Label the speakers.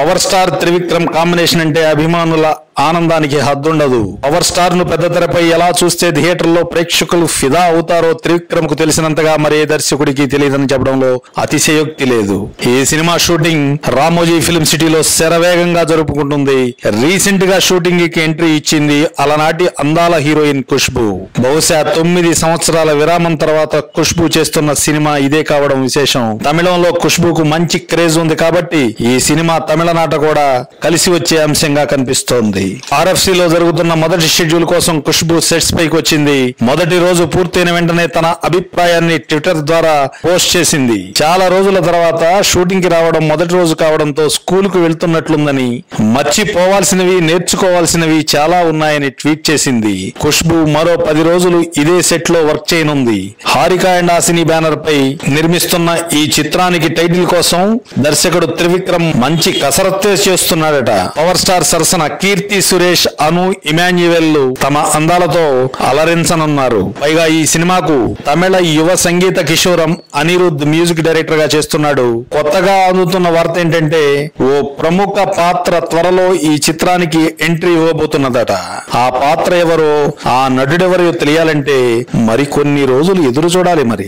Speaker 1: Power star Trivikram combination అంటే అభిమానుల ఆనందానికి హద్దుండదు. పవర్ స్టార్ను పెద్ద తెరపై ఎలా చూస్తే థియేటర్లో ప్రేక్షకులు ఫిదా అవుతారో త్రివిక్రమ్కు తెలిసినంతగా మరే దర్శకుడికి తెలియదని చెప్పడంలో అతిశయోక్తి లేదు. ఈ సినిమా షూటింగ్ రామోజీ ఫిల్మ్ సిటీలో శరవేగంగా జరుపుకుంటుంది. రీసెంట్గా షూటింగ్కి ఎంట్రీ ఇచ్చింది అలనాటి అందాల హీరోయిన్ ఖుష్బు. బహుశా తొమ్మిది సంవత్సరాల విరామం తర్వాత ఖుష్బు చేస్తున్న సినిమా ఇదే కావడం విశేషం. తమిళంలో ఖుష్బుకు మంచి క్రేజ్ ఉంది కాబట్టి ఈ సినిమా తమిళ నాట కూడా కలిసి వచ్చే అంశంగా కనిపిస్తోంది. ఆర్ఎఫ్సి లో జరుగుతున్న మొదటి షెడ్యూల్ కోసం ఖుష్బు సెట్స్ పైకి వచ్చింది. మొదటి రోజు పూర్తయిన వెంటనే తన అభిప్రాయాన్ని ట్విట్టర్ ద్వారా పోస్ట్ చేసింది. చాలా రోజుల తర్వాత షూటింగ్కి రావడం మొదటి రోజు కావడంతో స్కూల్కు వెళ్తున్నట్లుందని మర్చిపోవాల్సినవి నేర్చుకోవాల్సినవి చాలా ఉన్నాయని ట్వీట్ చేసింది. ఖుష్బు మరో పది రోజులు ఇదే సెట్లో వర్క్ చేయనుంది. హారిక అండ్ ఆసిని బ్యానర్ పై నిర్మిస్తున్న ఈ చిత్రానికి టైటిల్ కోసం దర్శకుడు త్రివిక్రమ్ మంచి కస కసరత్తే చేస్తున్నాడట. పవర్ స్టార్ సరసన కీర్తి సురేష్ అను ఇమాన్యువెల్ తమ అందాలతో అలరించనున్నారు. పైగా ఈ సినిమాకు తమిళ యువ సంగీత కిషోరం అనిరుద్ మ్యూజిక్ డైరెక్టర్గా చేస్తున్నాడు. కొత్తగా అందుతున్న వార్త ఏంటంటే ఓ ప్రముఖ పాత్ర త్వరలో ఈ చిత్రానికి ఎంట్రీ ఇవ్వబోతున్నదట. ఆ పాత్ర ఎవరో ఆ నటుడెవరో తెలియాలంటే మరికొన్ని రోజులు ఎదురు చూడాలి మరి.